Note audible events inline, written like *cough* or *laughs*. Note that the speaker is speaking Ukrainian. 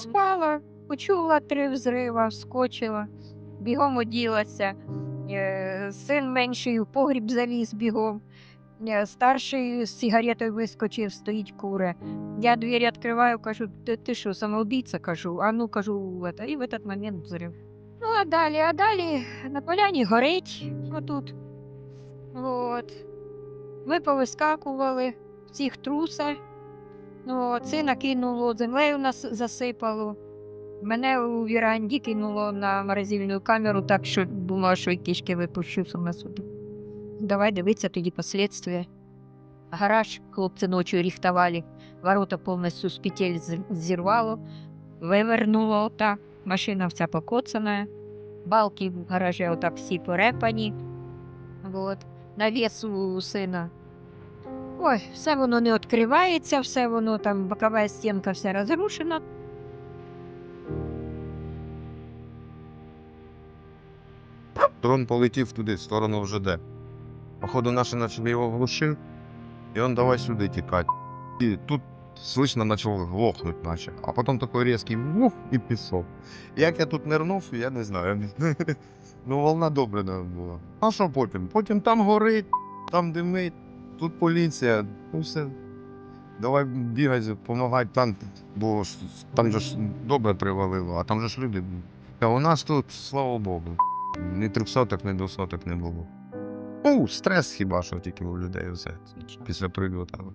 спала, почула три взрива, вскочила, бігом оділася. Е, Син менший в погріб заліз бігом. Е, Старший з сигаретою вискочив, стоїть куре. Я двері відкриваю, кажу, ти, ти що, самоубійця? кажу, а ну кажу, это, і в этот момент взрив. Ну, а далі, а далі на поляні горить отут. От. Ми повискакували в цих трусах. Ну, сина кинуло, землею нас засипало. Мене у віранді кинуло на морозильну камеру, так що думала, що і кішки випущу саме собі. Давай дивитися тоді послідствия. Гараж хлопці ночі ріхтували, ворота повністю з петель зірвало, вивернуло отак, машина вся покоцана, балки в гаражі отак всі порепані. Вот. Навіс у сина. Ой, все воно не відкривається, все воно там, бокова стінка вся розрушена. Дрон полетів туди, в сторону ЖД. Походу, наші почали його глушити, і він давай сюди тікати. І тут слышно почав глохнути, наче. А потім такий різкий вух і пішов. Як я тут нирнув, я не знаю. *laughs* ну, волна добре була. А що потім? Потім там горить, там димить, тут поліція, ну все. Давай бігай, допомагай там, бо там же ж добре привалило, а там же ж люди. А у нас тут, слава Богу, ні трьохсоток, ні двохсоток не було. Ну, стрес хіба що тільки у людей все після прильоту.